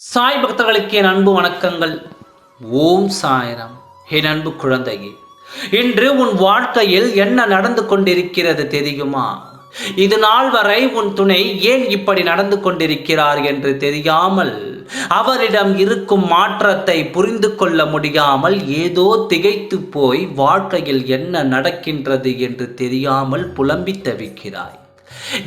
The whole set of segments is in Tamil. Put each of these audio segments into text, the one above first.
சாய் பக்தர்களுக்கு என் அன்பு வணக்கங்கள். ஓம் சாயரம். என் அன்பு குழந்தையே இன்று உன் வாழ்க்கையில் என்ன நடந்து கொண்டிருக்கிறது தெரியுமா? இது நாள் வரை உன் துணை ஏன் இப்படி நடந்து கொண்டிருக்கிறார் என்று தெரியாமல் அவரிடம் இருக்கும் மாற்றத்தை புரிந்து கொள்ள முடியாமல் ஏதோ திகைத்து போய் வாழ்க்கையில் என்ன நடக்கின்றது என்று தெரியாமல் புலம்பி தவிக்கிறாய்.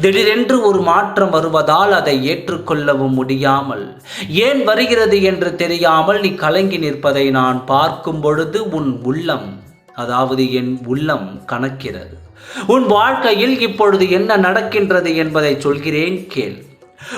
திடீரென்று ஒரு மாற்றம் வருவதால் அதை ஏற்றுக்கொள்ளவும் முடியாமல் ஏன் வருகிறது என்று தெரியாமல் நீ கலங்கி நிற்பதை நான் பார்க்கும் பொழுது உன் உள்ளம் அதாவது என் உள்ளம் கணக்கிறது உன் வாழ்க்கையில் இப்பொழுது என்ன நடக்கின்றது என்பதை சொல்கிறேன் கேள்.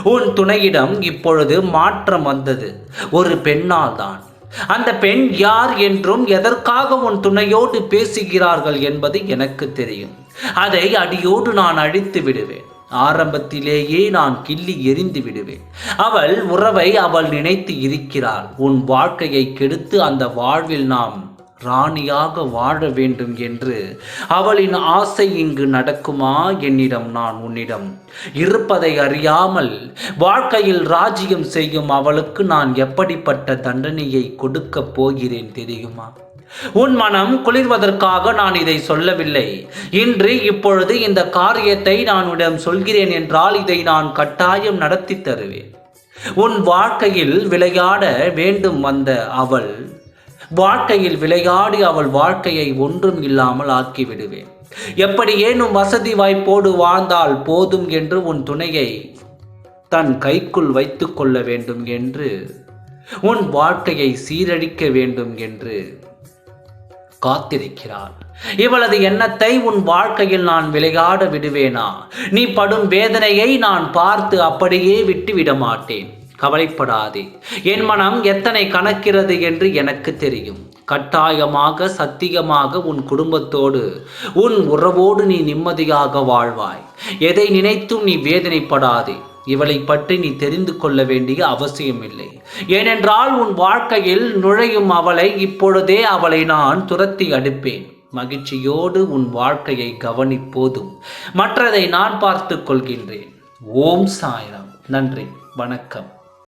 உன் துணையிடம் இப்பொழுது மாற்றம் வந்தது. ஒரு பெண்ணால் தான். அந்த பெண் யார் என்றும் எதற்காக உன் துணையோடு பேசுகிறார்கள் என்பது எனக்கு தெரியும். அதை அடியோடு நான் அழித்து விடுவேன். ஆரம்பத்திலேயே நான் கிள்ளி எரிந்து விடுவேன். அவள் உறவை அவள் நினைத்து இருக்கிறாள். உன் வாழ்க்கையை கெடுத்து அந்த வாழ்வில் நாம் ராணியாக வாழ வேண்டும் என்று அவளின் ஆசை இங்கு நடக்குமா என்னிடம் நான் உன்னிடம்? இருப்பதை அறியாமல் வாழ்க்கையில் ராஜ்யம் செய்யும் அவளுக்கு நான் எப்படிப்பட்ட தண்டனையை கொடுக்கப் போகிறேன் தெரியுமா? உன் மனம் குளிர்வதற்காக நான் இதை சொல்லவில்லை. இன்று இப்பொழுது இந்த காரியத்தை நான் உன்னிடம் சொல்கிறேன் என்றால் இதை நான் கட்டாயம் நடத்தி தருவேன். உன் வாழ்க்கையில் விளையாட வேண்டும் வந்த அவள் வாழ்க்கையில் விளையாடி அவள் வாழ்க்கையை ஒன்றும் இல்லாமல் ஆக்கிவிடுவேன். எப்படி ஏனும் வசதி வாய்ப்போடு வாழ்ந்தால் போதும் என்று உன் துணையை தன் கைக்குள் வைத்து கொள்ள வேண்டும் என்று உன் வாழ்க்கையை சீரழிக்க வேண்டும் என்று காத்திருக்கிறாள். இவளது எண்ணத்தை உன் வாழ்க்கையில் நான் விளையாட விடுவேனா? நீ படும் வேதனையை நான் பார்த்து அப்படியே விட்டுவிட மாட்டேன். கவலைப்படாதே. என் மனம் எத்தனை கணக்கிறது என்று எனக்கு தெரியும். கட்டாயமாக சத்தியமாக உன் குடும்பத்தோடு உன் உறவோடு நீ நிம்மதியாக வாழ்வாய். எதை நினைத்தும் நீ வேதனைப்படாதே. இவளை பற்றி நீ தெரிந்து கொள்ள வேண்டிய அவசியமில்லை. ஏனென்றால் உன் வாழ்க்கையில் நுழையும் அவளை இப்பொழுதே அவளை நான் துரத்தி அடுப்பேன். மகிழ்ச்சியோடு உன் வாழ்க்கையை கவனிப்போதும் மற்றதை நான் பார்த்து கொள்கின்றேன். ஓம் சாய்ராம். நன்றி. வணக்கம்.